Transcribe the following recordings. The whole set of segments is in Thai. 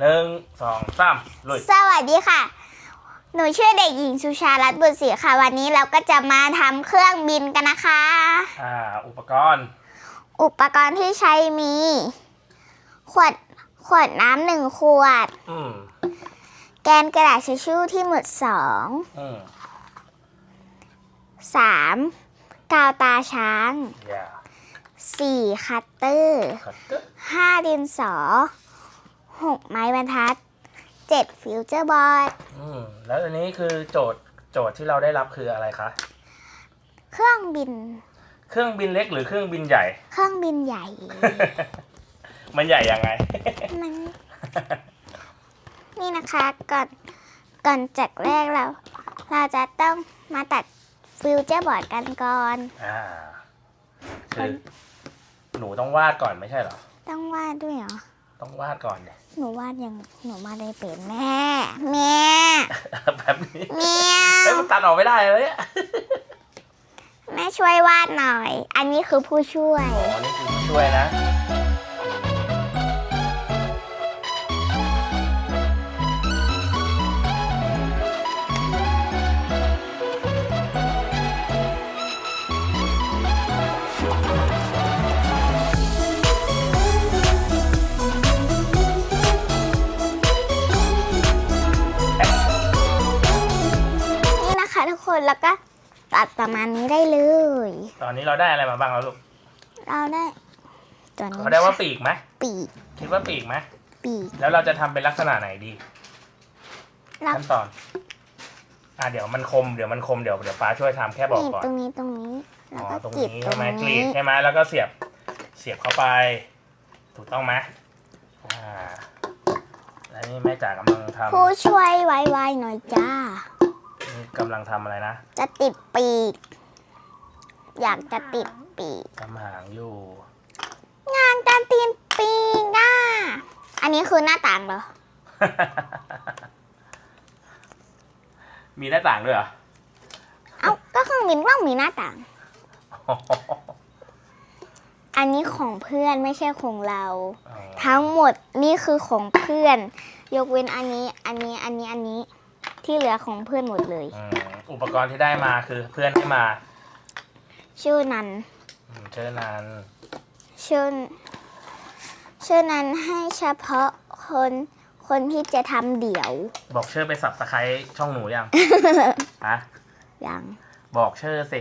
หนึ่งสองสามลุยสวัสดีค่ะ หนูชื่อเด็กหญิงสุชารัตน์บุตรศรีค่ะ วันนี้เราก็จะมาทำเครื่องบินกันนะคะ อ่า อุปกรณ์ อุปกรณ์ที่ใช้มี ขวดขวดน้ำหนึ่งขวด อืมแกนกระดาษทิชชู่ที่หมุดสองอืมสามกาวตาช้างอย่าสี่คัตเตอร์คัตเตอร์ห้าดินสอ หกไม้บรรทัดเจ็ดฟิวเจอร์บอร์ดอืมแล้วอันนี้คือโจทย์โจทย์ที่เราได้รับคืออะไรคะ เครื่องบิน เครื่องบินเล็กหรือเครื่องบินใหญ่ เครื่องบินใหญ่ มันใหญ่ยังไง มันนี่นะคะก่อนก่อนจากแรกเรา เราจะต้องมาตัดฟิวเจอร์บอร์ดกันก่อน อ่า คือ หนูต้องวาดก่อนไม่ใช่เหรอ ต้องวาดด้วยเหรอ ต้องวาดก่อนเนี่ยหนูวาดยังหนูวาดได้เป็นแม่แม่แบบนี้แม่เฮ้ยมันตัดออกไม่ได้เลยเนี่ยแม่ช่วยวาดหน่อย อันนี้คือผู้ช่วยอ๋อนี่คือผู้ช่วยนะ ประมาณนี้ได้เลย ตอนนี้เราได้อะไรมาบ้างแล้วลูกเราได้ตัวนี้เขาได้ว่าปีกไหมปีกคิดว่าปีกไหมปีกแล้วเราจะทำเป็นลักษณะไหนดีแล้วขั้นตอนอะเดี๋ยวมันคมเดี๋ยวมันคมเดี๋ยวเดี๋ยวป้าช่วยทำแค่บอกนี่ก่อนตรงนี้ตรงนี้อ๋แล้วอก็ตรงกรีดนี้ตรใช่งไหมกรีนี้ดใช่ไหมแล้วก็เสียบเสียบเข้าไป ถูกต้องไหมอ่าแล้วนี่แม่จ๋ากำลังทำผู้ช่วยไวๆหน่อยจ้านี่ กำลังทำอะไรนะจะติดปีก อยากจะติดปีกทำหางอยู่ งานจะติดปีกอะอันนี้คือหน้าต่างเหรอ มีหน้าต่างด้วยเหรอ เอ้าก็เครื่องบินต้องมีหน้าต่าง อันนี้ของเพื่อนไม่ใช่ของเรา ทั้งหมดนี่คือของเพื่อน ยกเว้นอันนี้ อันนี้ อันนี้ อันนี้ ที่เหลือของเพื่อนหมดเลย อืมอุปกรณ์ที่ได้มาคือเพื่อนให้มาชื่อนั้น อืมเชิญนานชื่อชื่อนั้นให้เฉพาะคนคนที่จะทำเดี่ยวบอกชื่อไปสับตะไคร้ช่องหนูยัง ฮะ อย่างบอกชื่อสิ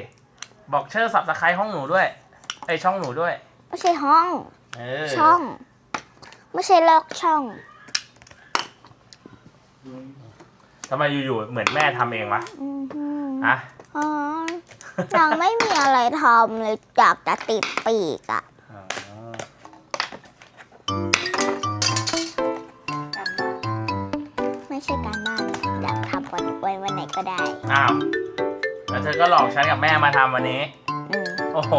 บอกชื่อสับตะไคร้ห้องหนูด้วยไอยช่องหนูด้วย ไม่ใช่ห้องเออช่อง ไม่ใช่ลอกช่อง ทำไมอยู่ๆเหมือนแม่ทำเองวะอือหือฮะอ๋อยังไม่มีอะไรทำเลยอยากจะติดปีกอะอ๋อไม่ใช่การบ้านอยากทำวันวันวันไหนก็ได้ อ้าวแล้วเธอก็หลอกฉันกับแม่มาทำวันนี้ อืมโอ้โห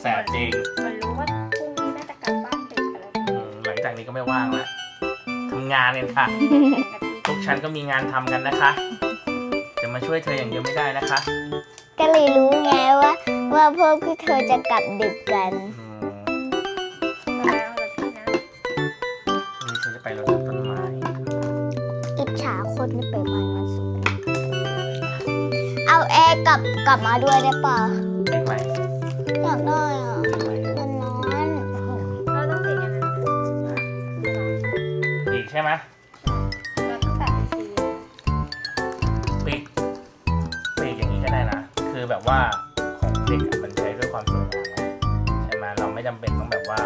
แสบจริงมันรู้ว่าพรุ่งนี้น่าจะกลับบ้านดึกอะไรอืมหลังจากนี้ก็ไม่ว่างแล้วทำงานเนี่ยค่ะพวก ฉันก็มีงานทำกันนะคะ จะมาช่วยเธออย่างเดียวไม่ได้นะคะก็เลยรู้ไงว่า ว่าพวกพี่เธอจะกลับดึกกัน อืมแล้วเราพี่นะนี่ฉันจะไปรดน้ำต้นไม้อิจฉาคนที่ไปบ้านมาสุดเอาแอร์กลับกลับมาด้วยได้ปะติดไหมอยากได้อะติดไหมมันร้อน เราต้องติดยังไงปีกใช่ไหม คือแบบว่าของเด็กอะมันใช้ด้วยความสวยงามไงใช่ไหมเราไม่จำเป็นต้องแบบว่า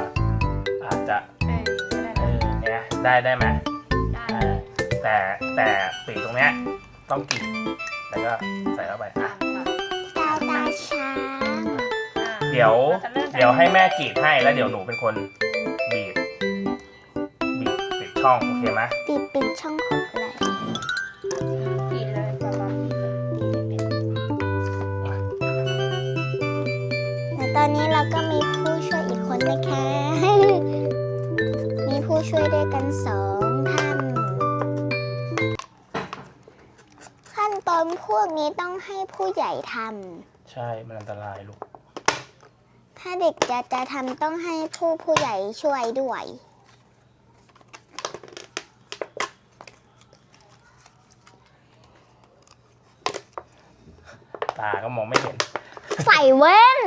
อาจจะเออก็ได้เออเนี่ยได้ได้ไหมได้อ่าแต่แต่ปีกตรงเนี้ยต้องกรีดแล้วก็ใส่เข้าไปอะดาวตาช้างเดี๋ยวเดี๋ยวให้แม่กรีดให้แล้วเดี๋ยวหนูเป็นคนบีบบีบปิดช่องโอเคไหมติดปิดช่องของ อนนี้เราก็มีผู้ช่วยอีกคนนะคะ มีผู้ช่วยด้วยกันสองท่าน ขั้นตอนพวกนี้ต้องให้ผู้ใหญ่ทำใช่ มันอันตรายลูกถ้าเด็กจะจะทำต้องให้ผู้ผู้ใหญ่ช่วยด้วย ตาก็มองไม่เห็น ใส่เว้น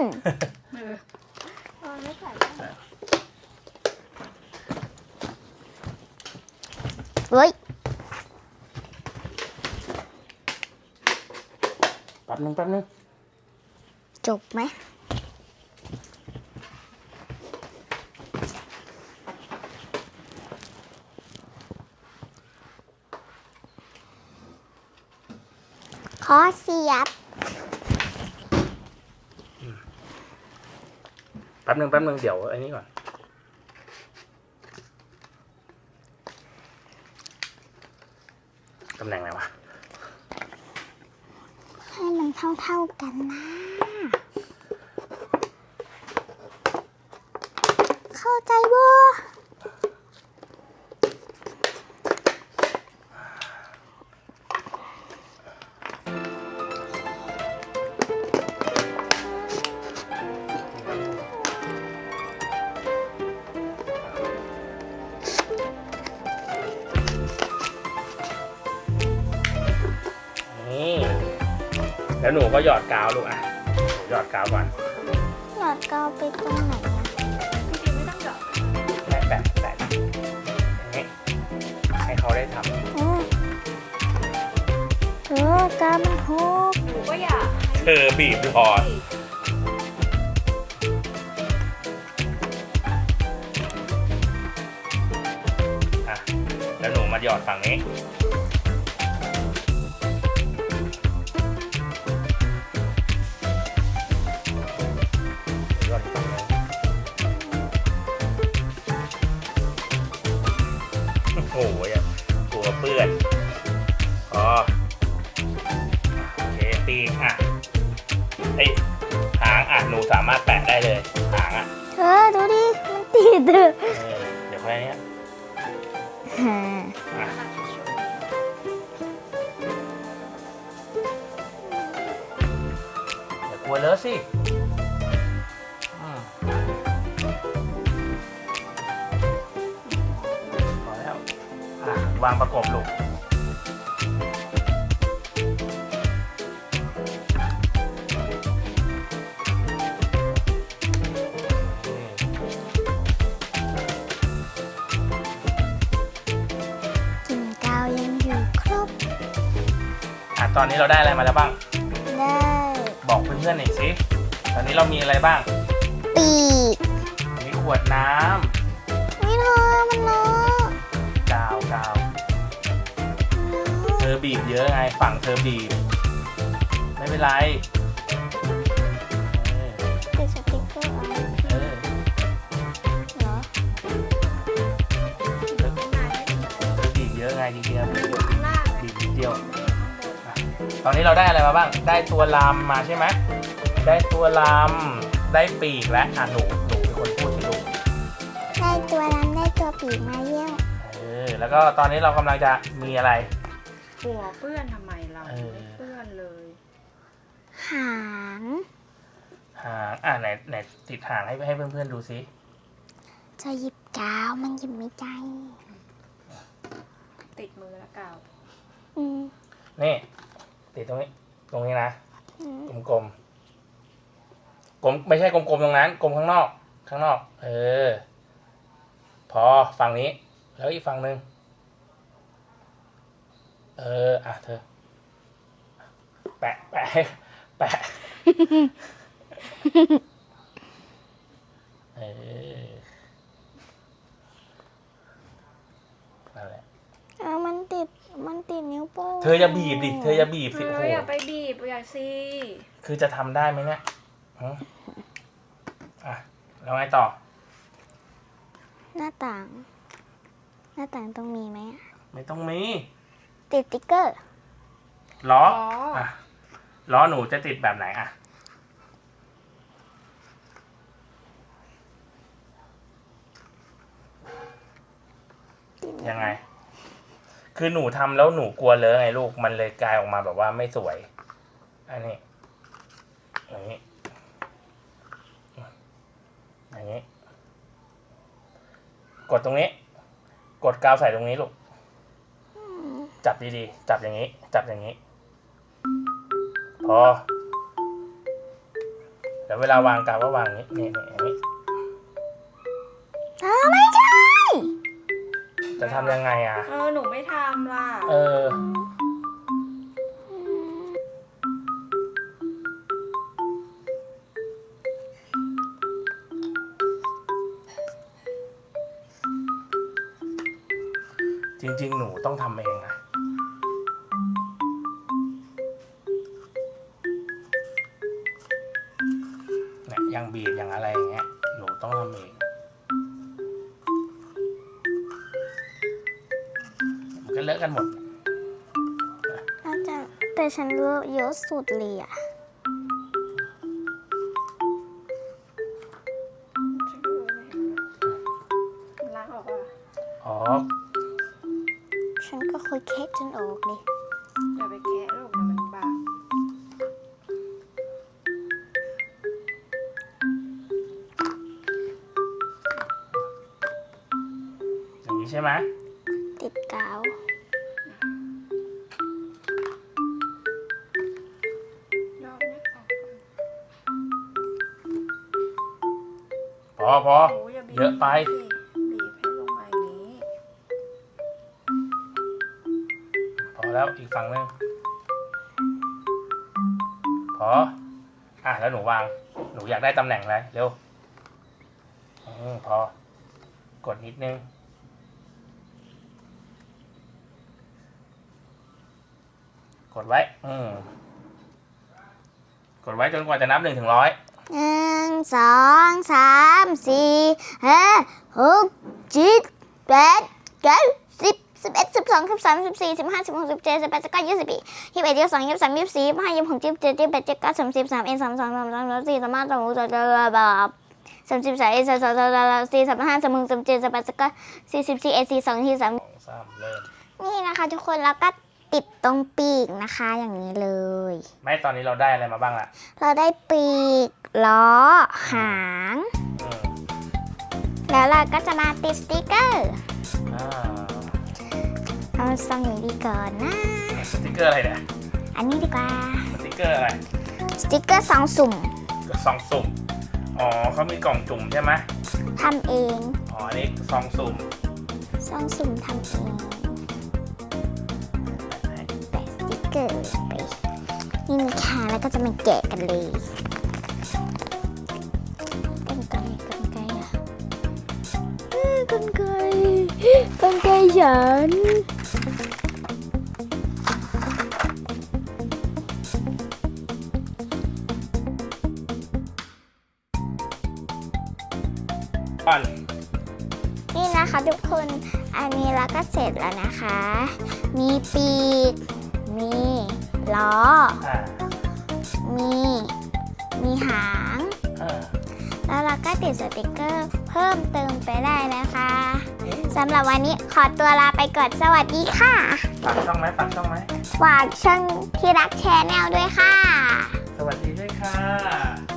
เออเออไม่ใส่เฮ้ยแป๊บนึงแป๊บนึงจบไหมขอเสียบ ป๊บนึงแป๊บนึงเดี๋ยวไอ้นี่ก่อน ตำแหน่งไหนวะ ให้มันเท่าๆกันนะ แล้วหนูก็หยอดกาวลูกอะหนูหยอดกาวก่อนหยอดกาวไปตรงไหนอะจริงๆไม่ต้องหยอดแปะแปะแปะอย่างนี้ให้เขาได้ทอืมเออกาวมันหกหนูก็อยากำเธอบีบพออะแล้วหนูมาหยอดฝั่งนี้ อย่ากลัวเลอะสิอืมพอแล้วอะวางประกบลูก กลิ่นกาวยังอยู่ครบ อะตอนนี้เราได้อะไรมาแล้วบ้างได้ บอกเพื่อนๆหน่อยสิ ตอนนี้เรามีอะไรบ้าง ปีกมีขวดน้ไม่เธอมันเลอะำกาวกาวเธอบีบเยอะไงฝั่งเธอบีบ ไม่เป็นไร ตอนนี้เราได้อะไรมาบ้าง ได้ตัวลำมาใช่ไหมได้ตัวลำได้ปีกและอะหนูหนูเป็นคนพูดสิลูกได้ตัวลำได้ตัวปีกมาเยี่ยมเออแล้วก็ตอนนี้เรากำลังจะมีอะไร หัวเปื้อนทำไมเราเออ ไม่เปื้อนเลย หางหางอะไหนไหนติดหางให้ให้เพื่อนๆดูสิจะหยิบกาวมันหยิบไม่ใจติดมือแล้วกาวอืมนี่ ติดตรงนี้ ตรงนี้นะอืมกลมๆ กลมไม่ใช่กลมๆตรงนั้น กลมข้างนอก ข้างนอก เออ พอฝั่งนี้ แล้วอีกฝั่งหนึ่งเออ อะเธอ แปะ แปะ แปะ เออนั่นแหละ เอามันติด มันติดนิ้วโป้งเธออย่าบีบดิ เธออย่าบีบเอสิโอ้อโหอย่าไปบีบอย่าซีคือจะทำได้ไหมเนี่ยฮะอะแล้วไงต่อ หน้าต่าง หน้าต่างต้องมีไหมอะไม่ต้องมีติดติ๊กเกอร์ล้ออ๋ออ่อะล้อหนูจะติดแบบไหนอะ ติดยังไง คือหนูทำแล้วหนูกลัวเลอะไงลูกมันเลยกลายออกมาแบบว่าไม่สวย อันนี้อย่างนี้อย่างนี้ กดตรงนี้ กดกาวใส่ตรงนี้ลูกจับดีๆ จับอย่างนี้ จับอย่างนี้ พอดี๋ยวเวลาวางกาว่าวางนี้นี่นี่อย่างนี้ จะทำยังไงอะ เออหนูไม่ทำล่ะ เออ จริง ๆ หนูต้องทำเอง เลอะกันหมดน่าจะแต่ฉันเลอะเยอะสุดเลยอะล้างออกว่าอ๋อฉันก็เคยเค้กจนออกเลยอย่าไปแคะลูกเดี๋ยวมันบาปอย่างนี้ใช่ไหมติดกาว พอพอโอ้อย่าบีบเยอะไปสิบีบให้ลงมาอย่างนี้พอแล้วอีกฝั่งหนึงพออะแล้วหนูวาง หนูอยากได้ตำแหน่งอะไรเร็วอืมพอ กดนิดนึง กดไว้ อืมกดไว้จนกว่าจะนับหนึ่งถึงร้อย หนึ่งสองสามสี่ห้าหกเจ็ดแปดเก้าสิบสิบเอ็ดสิบสองสิบสามสิบสี่สิบห้าสิบหกสิบเจ็ดสิบแปดสิบเก้ายี่สิบยี่สิบเอ็ดยี่สิบสองยี่สิบสามยี่สิบสี่ยี่สิบห้ายี่สิบหกยี่สิบเจ็ดยี่สิบแปดยี่สิบเก้าสามสิบสามเอ็ดสามสองสามสามสามสี่สามห้าสามหกสามเจ็ดแบบสามสิบสามเอ็ดสามสองสามสามสี่สามห้าสามหกสามเจ็ดสามแปดสามเก้าสี่สิบสี่เอ็ดสี่สองสี่สามสองสามเริ่มนี่นะคะทุกคนแล้วก็ ติดตรงปีกนะคะอย่างนี้เลย ไม่ตอนนี้เราได้อะไรมาบ้างล่ะเราได้ปีกล้อหางอืมแล้วเราก็จะมาติดสติกเกอร์อ่าเอาซองนี้ดีก่อนนะ สติกเกอร์อะไรเนี่ยอันนี้ดีกว่า สติกเกอร์อะไรสติกเกอร์ซองสุ่มซองสุ่มอ๋อเขามีกล่องจุ่มใช่ไหมทำเองอ๋ออันนี้ซองสุ่ม ซองสุ่มทำเอง กเกอร์ไปนี่นะคะแล้วก็จะมาแกะกันเลยกันไกรกันไกรอะเอ้ยกันไกรกันไกรฉันก่อนนี่นะคะทุกคน อันนี้เราก็เสร็จแล้วนะคะ มีปีก มีล้อ อ่ามี มีหาง อ่าแล้วเราก็ติดสติกเกอร์ เพิ่มเติมไปได้นะคะสำหรับวันนี้ขอตัวลาไปก่อนสวัสดีค่ะฝากช่องไหมฝากช่องไหมฝากช่องที่รักแชนแนลด้วยค่ะ สวัสดีด้วยค่ะไปล้างมือ